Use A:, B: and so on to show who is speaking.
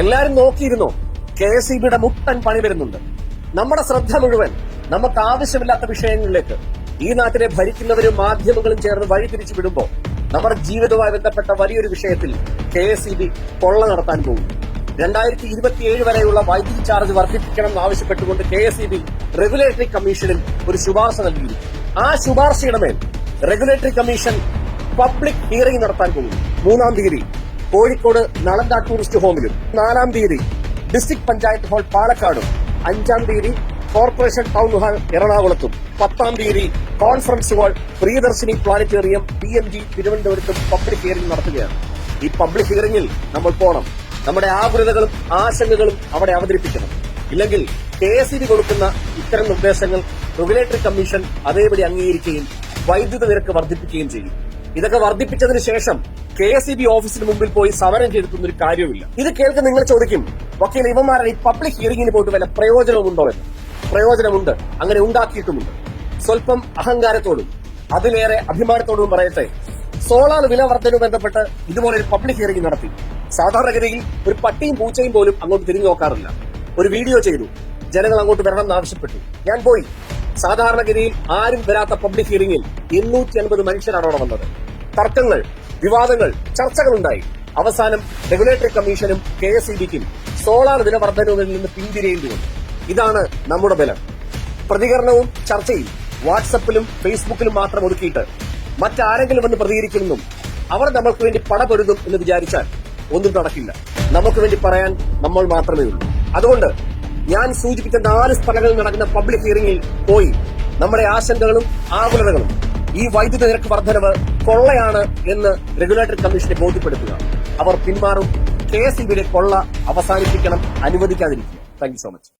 A: എല്ലാരും നോക്കിയിരുന്നു? K S E ബിയുടെ മുട്ടൻ പണി വരുന്നുണ്ട്. നമ്മുടെ ശ്രദ്ധ മുഴുവൻ നമുക്ക് ആവശ്യമില്ലാത്ത വിഷയങ്ങളിലേക്ക് ഈ നാട്ടിലെ ഭരിക്കുന്നവരും മാധ്യമങ്ങളും ചേർന്ന് വഴി തിരിച്ചു വിടുമ്പോൾ നമ്മുടെ ജീവിതവുമായി ബന്ധപ്പെട്ട വലിയൊരു വിഷയത്തിൽ കെ എസ് ഇ ബി കൊള്ള നടത്താൻ പോകും രണ്ടായിരത്തി ഇരുപത്തിയേഴ് വരെയുള്ള വൈദ്യുതി ചാർജ് വർദ്ധിപ്പിക്കണം എന്നാവശ്യപ്പെട്ടുകൊണ്ട് K S E B regulatory കമ്മീഷനിൽ ഒരു ശുപാർശ നൽകിയിരുന്നു ആ ശുപാർശയുടെ മേൽ റെഗുലേറ്ററി കമ്മീഷൻ പബ്ലിക് ഹിയറിംഗ് നടത്താൻ പോകുന്നു. മൂന്നാം തീയതി കോഴിക്കോട് നളന്ത ടൂറിസ്റ്റ് ഹോമിലും നാലാം തീയതി ഡിസ്ട്രിക്ട് പഞ്ചായത്ത് ഹാൾ പാലക്കാടും അഞ്ചാം തീയതി കോർപ്പറേഷൻ ടൗൺ ഹാൾ എറണാകുളത്തും പത്താം തീയതി conference hall Priyadarshini planetarium P M G തിരുവനന്തപുരത്തും പബ്ലിക് ഹിയറിംഗ് നടത്തുകയാണ്. ഈ പബ്ലിക് ഹിയറിംഗിൽ നമ്മൾ പോകണം നമ്മുടെ ആകുലതകളും ആശങ്കകളും അവിടെ അവതരിപ്പിക്കണം. ഇല്ലെങ്കിൽ കെ എസ് ഇ കൊടുക്കുന്ന ഇത്തരം നിർദ്ദേശങ്ങൾ റെഗുലേറ്ററി കമ്മീഷൻ അതേപടി അംഗീകരിക്കുകയും വൈദ്യുത നിരക്ക് വർദ്ധിപ്പിക്കുകയും ചെയ്യും. ഇതൊക്കെ വർദ്ധിപ്പിച്ചതിന് ശേഷം കെ എസ് ഇ ബി ഓഫീസിന് മുമ്പിൽ പോയി സമരം ചെയ്തിട്ടൊന്നും ഒരു കാര്യവുമില്ല. ഇത് കേൾക്ക് നിങ്ങൾ ചോദിക്കും വക്കീൽ ഇവന്മാരുടെ ഈ പബ്ലിക് ഹിയറിംഗിന് പോയിട്ട് വല്ല പ്രയോജനമുണ്ടോ എന്ന്? പ്രയോജനമുണ്ട് അങ്ങനെ ഉണ്ടാക്കിയിട്ടുമുണ്ട്. സ്വല്പം അഹങ്കാരത്തോടും അതിലേറെ അഭിമാനത്തോടും പറയട്ടെ. സോളാർ വില വർധനവ് ബന്ധപ്പെട്ട് ഇതുപോലെ ഒരു പബ്ലിക് ഹിയറിംഗ് നടത്തി. സാധാരണഗതിയിൽ ഒരു പട്ടിയും പൂച്ചയും പോലും അങ്ങോട്ട് തിരിഞ്ഞു നോക്കാറില്ല. ഒരു വീഡിയോ ചെയ്തു. ജനങ്ങൾ അങ്ങോട്ട് വരണം എന്നാവശ്യപ്പെട്ടു ഞാൻ പോയി. സാധാരണഗതിയിൽ ആരും വരാത്ത പബ്ലിക് ഹിയറിംഗിൽ എണ്ണൂറ്റി അൻപത് മനുഷ്യരാണ് അവിടെ വന്നത്. തർക്കങ്ങൾ വിവാദങ്ങൾ ചർച്ചകളുണ്ടായി. അവസാനം റെഗുലേറ്ററി കമ്മീഷനും കെ എസ് ഇ ബിക്കും സോളാർ വില വർധനവിൽ നിന്ന് പിന്തിരിയേണ്ടി വന്നു. ഇതാണ് നമ്മുടെ ബലം. പ്രതികരണവും ചർച്ചയും വാട്സപ്പിലും ഫേസ്ബുക്കിലും മാത്രം ഒതുക്കിയിട്ട് മറ്റാരെങ്കിലും വന്ന് പ്രതികരിക്കുമെന്നും അവർ നമ്മൾക്ക് വേണ്ടി പടപെടുതും എന്ന് വിചാരിച്ചാൽ ഒന്നും നടക്കില്ല. നമുക്ക് വേണ്ടി പറയാൻ നമ്മൾ മാത്രമേ ഉള്ളൂ. അതുകൊണ്ട് ഞാൻ സൂചിപ്പിച്ച നാല് സ്ഥലങ്ങളിൽ നടക്കുന്ന പബ്ലിക് ഹിയറിംഗിൽ പോയി നമ്മുടെ ആശങ്കകളും ആകുലതകളും ഈ വൈദ്യുത നിരക്ക് വർധനവ് കൊള്ളയാണ് എന്ന് റെഗുലേറ്ററി കമ്മീഷനെ ബോധ്യപ്പെടുത്തുക. അവർ പിന്മാറും. കെ എസ് കൊള്ള അവസാനിപ്പിക്കണം. അനുവദിക്കാതിരിക്കുക. Thank so much